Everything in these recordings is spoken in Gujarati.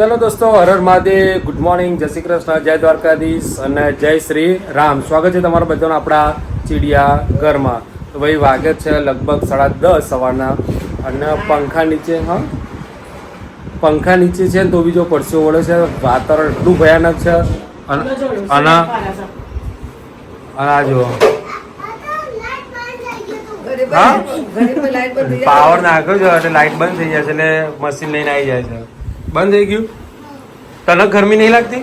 ચલો દોસ્તો હરર મહાદેવ ગુડ મોર્નિંગ જય શ્રી કૃષ્ણ જય દ્વારકાધીશ અને જય શ્રી રામ. સ્વાગત છે તમારા બધાનું આપણા ચીડિયા ઘરમાં. તો ભાઈ વાગે છે લગભગ સાડા દસ સવારના અને પંખા નીચે હા? પંખા નીચે છે ને તો બીજો પરસ્યો વળે છે વાતાવરણ એટલું ભયાનક છે. અને આ જુઓ. હા? પાવર નાખ્યો છે એટલે લાઇટ બંધ થઈ જાય છે એટલે મશીન લઈને આવી જાય છે. બંધ થઈ ગયું? તને ગરમી નહીં લાગતી?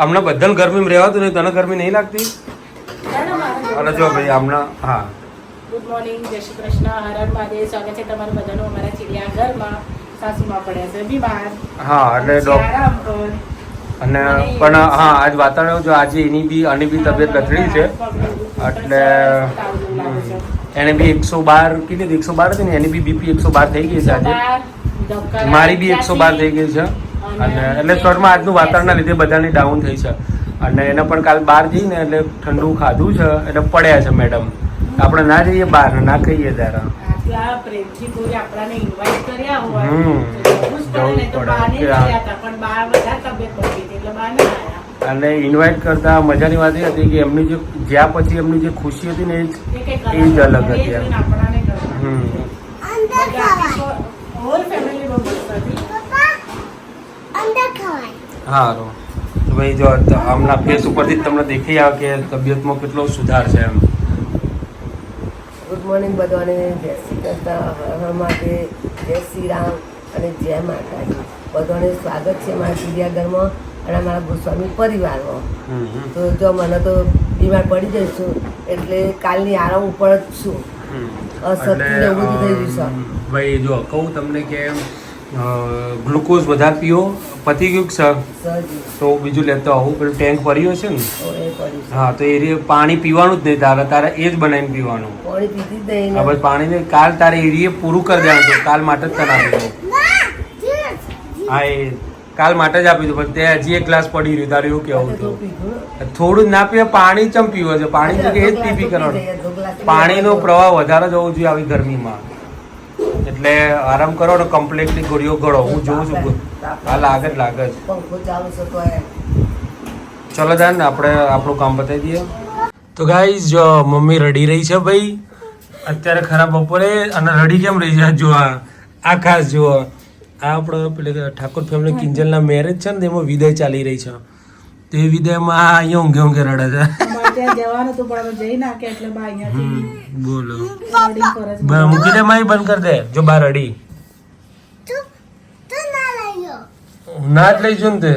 હમણાં બધાને ગરમીમાં રહેવાતું નહીં તને ગરમી નહીં લાગતી? અને જો ભાઈ હમણાં હા. ગુડ મોર્નિંગ જય શ્રી કૃષ્ણ. હર હર મહાદેવ. સ્વાગત છે તમારું બધાનું અમારા ચિડિયાઘરમાં સાસુમાં પડ્યા છે. બીમાર. હા એટલે ડોક્ટર અને પણ હા આજ વાતાવરણ છે આજે એની બી આની બી તબિયત લથડી છે. એટલે એને બી એકસો બાર કેટલી એકસો બાર હતી ને એની બી બીપી એકસો બાર થઈ ગઈ છે આજે. મારી બી એકસો બાર થઈ ગઈ છે. અને એટલે શોર્ટમાં આજનું વાતાવરણના લીધે બધાની ડાઉન થઈ છે. અને એને પણ કાલ બહાર જઈને એટલે ઠંડુ ખાધું છે. એટલે પડ્યા છે મેડમ આપણે ના જઈએ બહાર ના કહીએ ત્યારે. અને ઇન્વાઇટ કરતા મજાની વાત એ હતી કે એમની જે જ્યાં પછી એમની જે ખુશી હતી ને એ જ અલગ હતી એમ. જોઈને આપણાને ગમે. હમ બધા આખી whole family બહુ મસ્ત હતી. સારું તો ભાઈ જો હમણાં ફેસ ઉપરથી જ તમને દેખી આવે કે તબિયતમાં કેટલો સુધાર છે એમ. ગુડ મોર્નિંગ બધાને. જય શ્રી કૃષ્ણ. હર માટે જય શ્રી રામ અને જય માતાજી. બધાને સ્વાગત છે મારા ચિડિયાઘરમાં અને અમારા ગોસ્વામી પરિવારમાં. તો જો મને તો બીમાર પડી જઈશું એટલે કાલની આરામ ઉપર જ છું. બધું થઈ ગયું છે. ભાઈ જો કહું તમને કે ગ્લુકોઝ વધારે પીઓ. પતી ગયું સર? તો બીજું લેતો આવું. પેલું ટેન્ક ભર્યો છે ને? હા તો એ પાણી પીવાનું જ નહીં તારે. તારે એ જ બનાવીને પીવાનું. હવે ને. પાણી કાલ તારે એરીએ પૂરું કરી દેવાનું. કાલ માટે જ તને આપી દઉં. હા એ કાલ માટે જ આપી દઉં. પણ તે હજી એક ગ્લાસ પડી રહ્યું. તારે એવું કેવું તો હતું થોડું જ ના પીવે પાણી ચમ પીવો છે? પાણી તો કે એ જ પી પી કરવાનું. પાણીનો પ્રવાહ વધારે જવો જોઈએ આવી ગરમીમાં. એટલે આરામ કરો ને કમ્પ્લીટલી ગોળીઓ ગળો. હું જોઉં છું. હા લાગે જ લાગે જ. ચાલો જાન આપણે આપણું કામ બતાવી દઈએ. તો ગાઈઝ જો મમ્મી રડી રહી છે ભાઈ. અત્યારે ખરાબ બપોરે અને રડી કેમ રહી છે? જો આ. ખાસ જુઓ. આ આપણો પેલે ઠાકોર ફેમિલી કિંજલના મેરેજ છે ને તેમાં વિદાય ચાલી રહી છે. તો એ વિદાયમાં અહીંયા ઊંઘે ઊંઘે રડે છે. ત્યાં જવાનું પણ એટલે બા અહીંયાથી બોલો. બ- મૂકી દે મારી બંધ કરી દે જો બાર રડી. ના જ લઈ જો ને તે.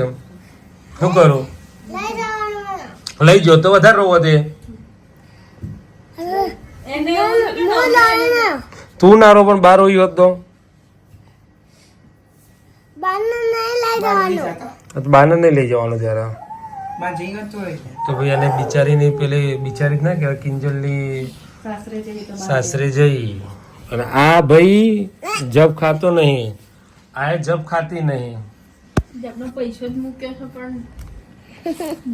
શું કરું? લઈ જો તો વધારે રોવો કે તું ના રો પણ બાર રોઈ હોત તો. તો બાને નહીં લઈ જવાનું ત્યારે. તો ભાઈ એને બિચારીની પેલી બિચારી જ ના કહેવાય કિંજલની સાસરે જઈ અને આ ભાઈ જબ ખાતો નહીં આ જબ ખાતી નહીં. જબનો પૈસો જ મૂક્યો છે પણ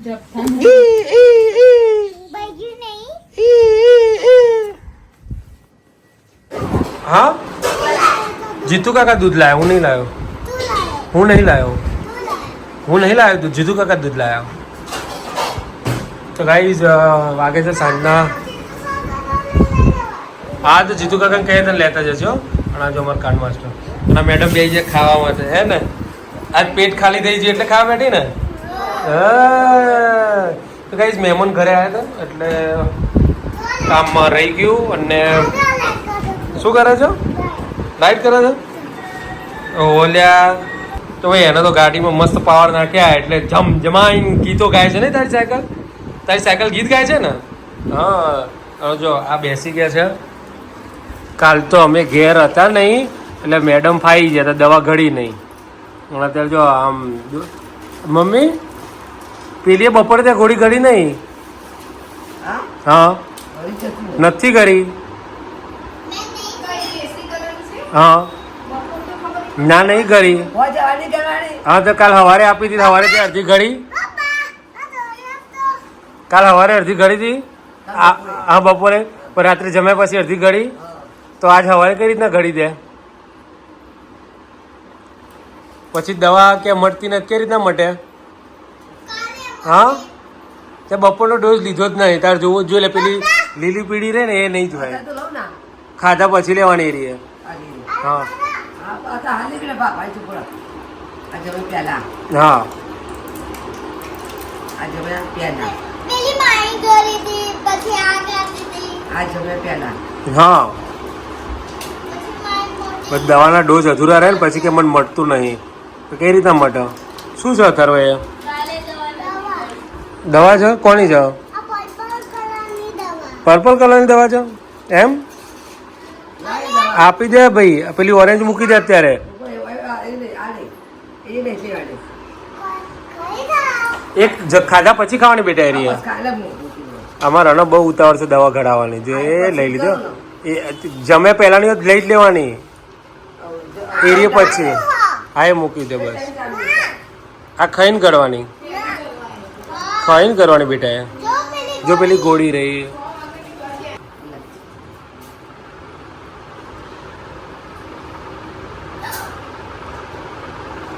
જપતા હા? જીતુ કાકા દૂધ લાવ્યો હું નહીં લાવ્યો હું નહીં લાવ્યો હું નહીં લાવ્યો તું જીતુ કાકા દૂધ લાવ્યો તો ગાઈઝ વાગે છે સાંજના. હા તો જીતુ કાકા કહે તને લેતા જજો અને આજે અમારા કાન માસ્ટર. અને મેડમ બે જે ખાવા માટે, હે ને? આજ પેટ ખાલી થઈ ગયું એટલે ખાવા બેઠી ને. તો ગાઈઝ મહેમાન ઘરે આવ્યા હતા, એટલે કામમાં રહી ગયું અને શું કરે છો? લાઈટ કરે છે? ઓલ્યા, તો ભાઈ, એને તો ગાડીમાં મસ્ત પાવર નાખ્યા, એટલે જમ જમાઈન ગીતો ગાય છે ને તારી સાયકલ? તારી સાયકલ ગીત ગાય છે ને? હા જો આ બેસી ગયા છે. કાલ તો અમે ઘેર હતા નહીં એટલે મેડમ ફાઈ ગયા હતા દવા ઘડી નહીં. હમણાં અત્યારે જો આમ મમ્મી પેલીએ બપોરે ત્યાં ઘોડી ઘડી નહીં? હા? નથી કરી હા. ના નહીં કરી હા તો કાલ સવારે આપી હતી સવારે ત્યાં અડધી ઘડી. કાલ સવારે અડધી ઘડી હતી. આ હા બપોરે રાત્રે જમ્યા પછી અડધી ઘડી. તો આજ સવારે કઈ રીતના ઘડી દે? પછી દવા કે મળતી નથી કેવી રીતના મટે? હા? તે બપોરનો ડોઝ લીધો જ નહીં. તાર જોવું જ જોઈએ એટલે પેલી લીલી પીળી રહે ને એ નહીં જોવાય. ખાધા પછી લેવાની રહી હા. હા. પેલા હા હતી પછી આ હતી. આ જમે પછી દવાના ડોઝ અધૂરા રહે ને પછી કે મને મળતું નહીં. તો કઈ રીતના મટે શું છે અથર્વ એ? દવા. દવા છે? કોની છે? પર્પલ કલરની દવા. પર્પલ છે? એમ? આપી દે ભાઈ. પેલી ઓરેન્જ મૂકી દે અત્યારે. એ નહીં, આ નહીં. એ નહીં લેવાની. કઈ દવા એક ખાધા પછી ખાવાની બેટા એ? રહી બસ કાલે મૂકી દો. અમારા ને બહુ ઉતાવળ છે દવા ઘડાવાની જો એ લઈ લીધો. એ જમે પહેલાની લઈ જ લેવાની. એરીએ પછી. હા એ મૂકી દે બસ. આ ખાઈને કરવાની ખાઈને કરવાની બેટા એ. જો પેલી ગોળી રહી.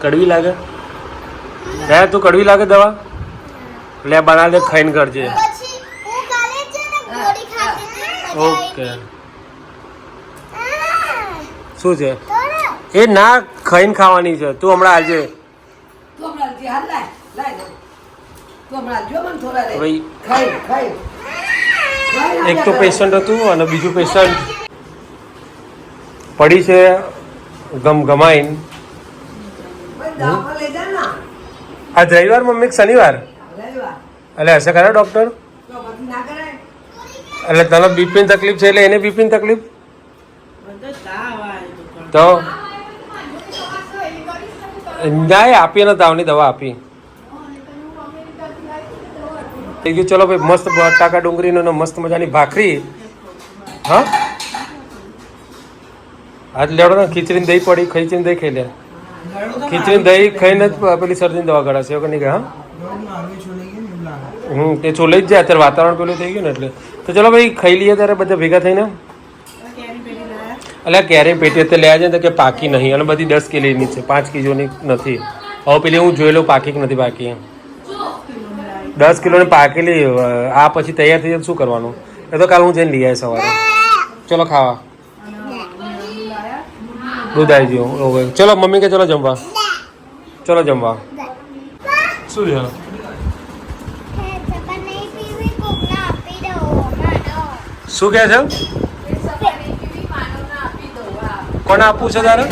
કડવી લાગે? હે તું કડવી લાગે દવા? લે બના દે ખાઈને કરજે. પછી હું કાલે છે ને ગોળી ખાતી હતી મજા ઓકે. શું છે? એ ના ખાઈને ખાવાની છે. તું હમણાં આજે તું હમણાં જે હાલ લાય, લાય દે. તું હમણાં જો મને થોડા લે. ભાઈ. ખાઈ, ખાઈ. ખાઈ એક તો પેશન્ટ હતું અને બીજું પેશન્ટ પડી છે ગમ ગમાઈને. આજ રવિવાર મમ્મી શનિવાર? એટલે હશે ખરા ડૉક્ટર. એટલે તને બીપીની તકલીફ છે એટલે એને બીપીની તકલીફ? તો. ના આપી ને તાવની દવા આપી. થઈ ગયું. ચલો ભાઈ મસ્ત બટાકા ડુંગળીનો ને મસ્ત મજાની ભાખરી. હા? આજ લેવડો ને ખીચડીને દહીં પડી ખીચડીને દહીં ખાઈ લે. ખીચડીને દહીં ખાઈને જ પેલી શરદીની દવા કરાશે એવું નહીં કે, હા? હમ, તે છોલે જ જાય, અત્યારે વાતાવરણ પેલું થઈ ગયું ને એટલે. તો ચલો ભાઈ, ખાઈ લઈએ ત્યારે બધા ભેગા થઈને. કેરી એટલે ક્યારે પેટી અત્યારે લેવા જાય તો કે પાકી નહીં, અને બધી દસ કિલોની છે, પાંચ કિલોની નથી. હવે પેલી હું જોયેલું, પાકી કે નથી પાકી દસ કિલોની પાકેલી આ પછી તૈયાર થઈ જાય શું કરવાનું? એ તો કાલ હું જઈને લઈ આવીશ સવારે. ચલો ખાવા. દૂધ આવી ગયું ઓકે. ચલો, મમ્મી કે ચલો જમવા. ચલો જમવા. શું છે. શું કહે છે? કોને આપવું છે તારે?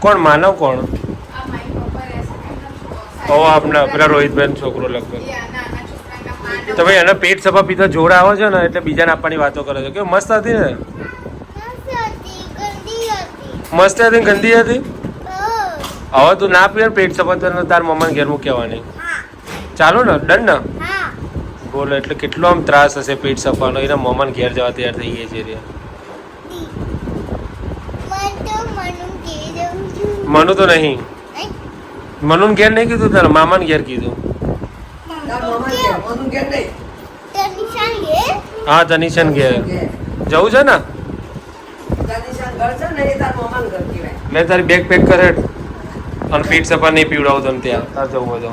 કોણ? માનવ કોણ? ઓ, આપના પેલા રોહિતબેન છોકરો લગભગ. તો ભાઈ, એના પેટ સફા પીતા જોડા આવે છે ને, એટલે બીજાને આપવાની વાતો કરે છે. કે મસ્ત હતી ને મસ્ત હતી, ગંદી હતી. મસ્ત હતી ગંદી હતી? હવે તું ના પીએ પેટ સફા તાર મમ્માને ઘેર મૂકવાની ચાલો ને ડન ને? બોલો એટલે કેટલો આમ ત્રાસ હશે પેટ સફાનો? એના મમ્માને ઘેર જવા તૈયાર થઈ ગઈ છે રે. મન તો નહીં. મનુન ઘેર નહીં કીધું તારે મામાને ઘેર કીધું. તાર મામા ઘેર, ઓનું ઘેર નહીં. તો નિશાન ઘેર? હા તનિશન ઘેર. જવું છે ને? તાર. મેં તારી બેગ પેક કરે અને પીઠ સફા નહીં પીવડાવું તને ત્યાં. તાર જવું હોય તો.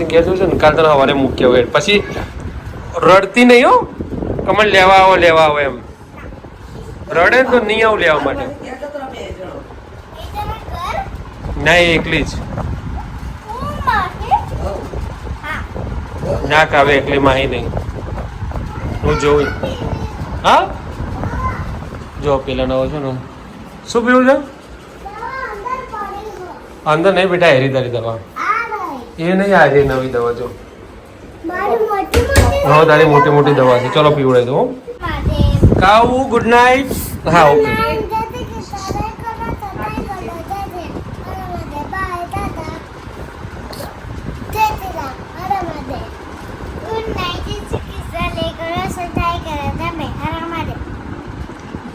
કહેજો ઘેર જવું છે? ને કાલ તને સવારે મૂક્યો હોય પછી રડતી નહીં હો. કમળ લેવા આવો લેવા આવો એમ. રડે તો નહીં આવું લેવા માટે? ના એકલી જ. ના કાવે એકલી માહી નહીં. હું જોઉં. હા? જો પેલા નવો છે ને. શું પીવું છે? અંદર નહીં બેટા હેરી તારી દવા. એ નહીં આજે નવી દવા જો. મારી મોટી મોટી હા તારી મોટી મોટી દવા છે. ચલો પીવડાવી દઉં કાવું ગુડ નાઇટ. હા ઓકે નામ જતી કે સરાય કરો તરાય કરો જજે. અરમદે બાય દાદા. જય શ્રી રામ. અરમદે. ગુડ નાઇટ જય શ્રી કૃષ્ણ લે કરો સદાય કરો તમે અરમદે.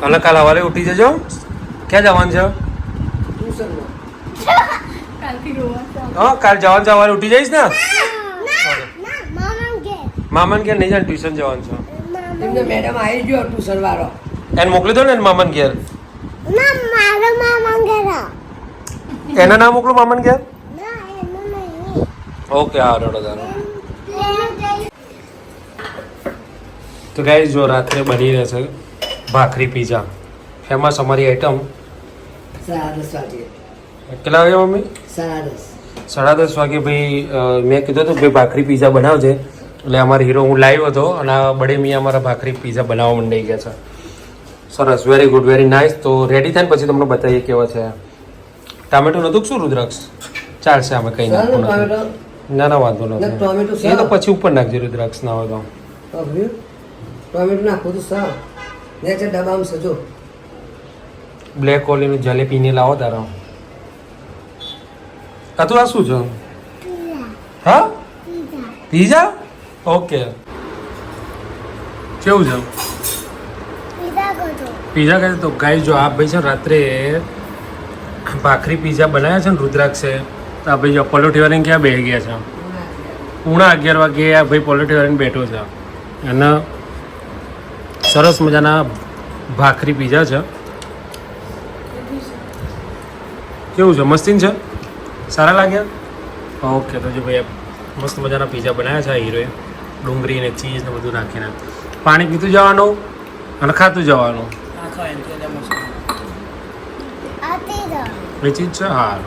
કાલે કાલ સવારે ઉઠી જજો. ક્યાં જવાનું છે. હા કાલ જવાનું સવારે ઉઠી જઈશ ને? મામન ઘેર. નહીં જાય ટ્યુશન જવાનું છે. એમને મેડમ આવી ગયો ટ્યુશન વાળો. એને મોકલી દો ને એને મામાને ઘેર. ના મારો મામા ઘરે એના ના મોકલું મામન ઘેર? ના એનું નહીં. ઓકે હા રડો તો ગાઈ જો રાત્રે બની રહેશે. ભાખરી પીઝા ફેમસ અમારી આઈટમ કેટલા આવ્યા મમ્મી? સાડા દસ વાગે ભાઈ મેં કીધું હતું ભાઈ ભાખરી પીઝા બનાવજે. એટલે અમારો હીરો હું લાવ્યો હતો અને આ બડે મિયા અમારા ભાખરી પીઝા બનાવવા માંડી ગયા છે. સરસ વેરી ગુડ વેરી નાઇસ તો રેડી થાય ને પછી તમને બતાવીએ કેવા છે. ટામેટું નતું શું રુદ્રાક્ષ? ચાલશે અમે કંઈ નાખવું ના ના વાંધો નથી. એ તો પછી ઉપર નાખજો રુદ્રાક્ષ ના હોય તો. ટોમેટો નાખો તો સાવ. ને છે ડબ્બામાં સજો. બ્લેક ઓલીનું જલેબીને લાવો તારો. આ તું આ શું છો? હા? પીઝા ઓકે કેવું છે? પીઝા કહે તો ગાય જો આ ભાઈ છે રાત્રે ભાખરી પીઝા બનાવ્યા છે ને રુદ્રાક્ષે તો આ ભાઈ જો પલોઠી વાળીને ક્યાં બેસી ગયા છે? ઉણા અગિયાર વાગે આ ભાઈ પલોઠી વાળીને બેઠો છે. અને સરસ મજાના ભાખરી પીઝા છે. કેવું છે? મસ્તીન છે? સારા લાગ્યા? ઓકે તો જો ભાઈ મસ્ત મજાના પીઝા બનાવ્યા છે હીરોએ. ડુંગળી ને ચીઝ ને બધું નાખીને. પાણી પીતું જવાનું અને ખાતું જવાનું? એ ચીજ છે? હા.